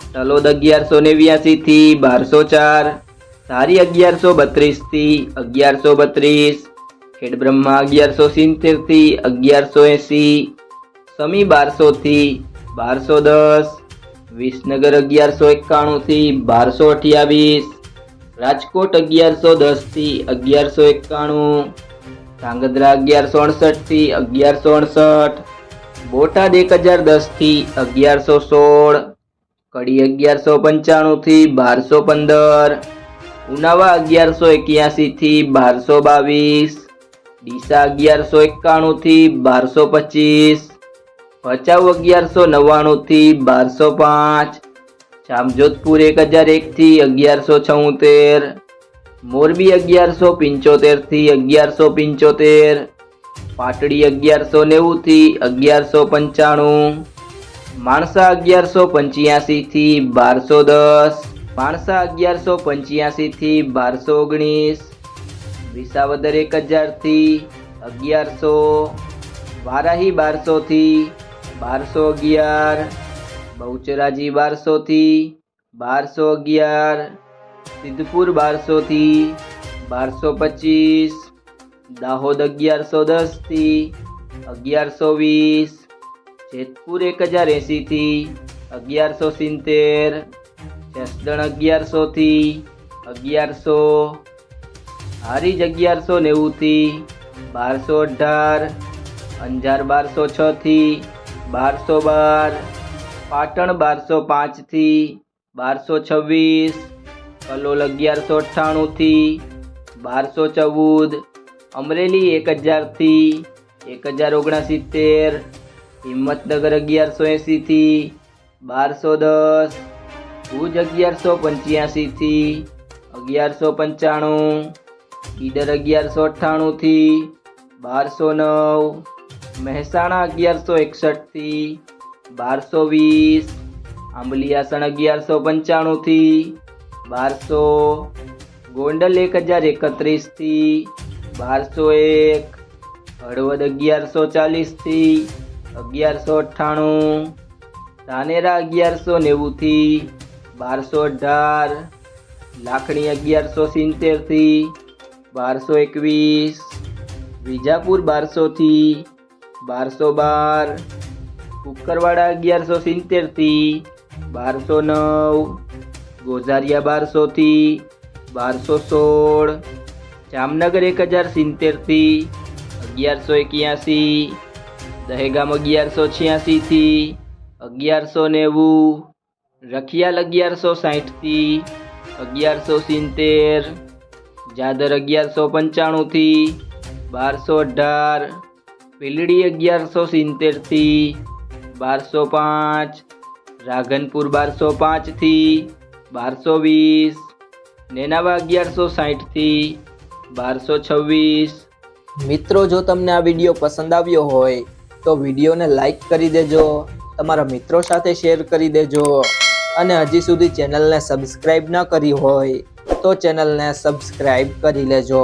તલોદ અગિયારસો નેવ્યાસી થી બારસો ચાર. ધારી અગિયારસો બત્રીસથી અગિયારસો બત્રીસ. ખેડબ્રહ્મા અગિયારસો સિત્તેરથી અગિયારસો એસી. સમી બારસો થી બારસો દસ. વિસનગર અગિયારસો એકાણું થી બારસો અઠ્યાવીસ. રાજકોટ અગિયારસો દસથી અગિયારસો એકાણું. ધાંગધ્રા અગિયારસો અડસઠથી અગિયારસો અડસઠ. બોટાદ એક હજાર દસથી અગિયારસો સોળ. કડી અગિયારસો પંચાણું થી બારસો પંદર, ઉનાવા અગિયારસો એક્યાસી થી બારસો બાવીસ, ડીસા અગિયારસો એકાણું થી બારસો પચીસ, ભચાઉ અગિયારસો નવ્વાણું થી બારસો પાંચ, જામજોધપુર એક હજાર એક થી અગિયારસો છોતેર, મોરબી અગિયારસો પંચોતેરથી અગિયારસો પંચોતેર, પાટડી અગિયારસો નેવું થી અગિયારસો પંચાણું માણસા અગિયારસો પંચ્યાસી થી બારસો દસ, માણસા અગિયારસો પંચ્યાસી થી બારસો ઓગણીસ, વિસાવદર એક હજારથી અગિયારસો, વારાહી બારસો થી બારસો અગિયાર, બહુચરાજી બારસો થી બારસો અગિયાર, સિદ્ધપુર બારસો થી બારસો પચીસ, દાહોદ અગિયારસો દસથી અગિયારસો વીસ જેતપુર એક હજાર એંશીથી અગિયારસો સિત્તેર, જસદણ અગિયારસો થી અગિયારસો, હારીજ અગિયારસો નેવુંથી બારસો અઢાર, અંજાર બારસો છથી બારસો બાર, પાટણ બારસો પાંચથી બારસો છવ્વીસ, કલોલ અગિયારસો અઠ્ઠાણુંથી બારસો ચૌદ, અમરેલી એક હજારથી એક હજાર ઓગણસિત્તેર હિંમતનગર અગિયારસો એંસીથી બારસો દસ, ભુજ અગિયારસો પંચ્યાસીથી અગિયારસો પંચાણું ઈડર અગિયારસો અઠ્ઠાણુંથી બારસો નવ, મહેસાણા અગિયારસો એકસઠથી બારસો વીસ આંબલિયાસણ અગિયારસો પંચાણુંથી બારસો, ગોંડલ એક હજાર એકત્રીસથી બારસો એક, હળવદ અગિયારસો ચાલીસથી અગિયારસો અઠ્ઠાણું, ધાનેરા અગિયારસો નેવુંથી, બારસો અઢાર, લાખણી અગિયારસો સિત્તેરથી, બારસો એકવીસ, વિજાપુર બારસોથી, બારસો બાર, કુકરવાડા અગિયારસો સિત્તેરથી, બારસો નવ, ગોઝારિયા બારસોથી, બારસો સોળ, જામનગર એક હજાર સિત્તેરથી, અગિયારસો એક્યાસી દહેગામ અગિયારસો છ્યાસીથી અગિયારસો નેવું, રખિયાલ અગિયારસો સાઠથી અગિયારસો સિત્તેર, જાદર અગિયારસો પંચાણુંથી બારસો અઢાર, પીલડી અગિયારસો સિત્તેરથી બારસો પાંચ રાધનપુર બારસો પાંચથી બારસો વીસ, નેનાવા અગિયારસો સાઠથી બારસો છવ્વીસ. મિત્રો, જો તમને આ વીડિયો પસંદ આવ્યો હોય તો વિડીયોને લાઈક કરી દેજો, તમારા મિત્રો સાથે શેર કરી દેજો, અને હજી સુધી ચેનલને સબસ્ક્રાઈબ ન કરી હોય તો ચેનલને સબસ્ક્રાઈબ કરી લેજો.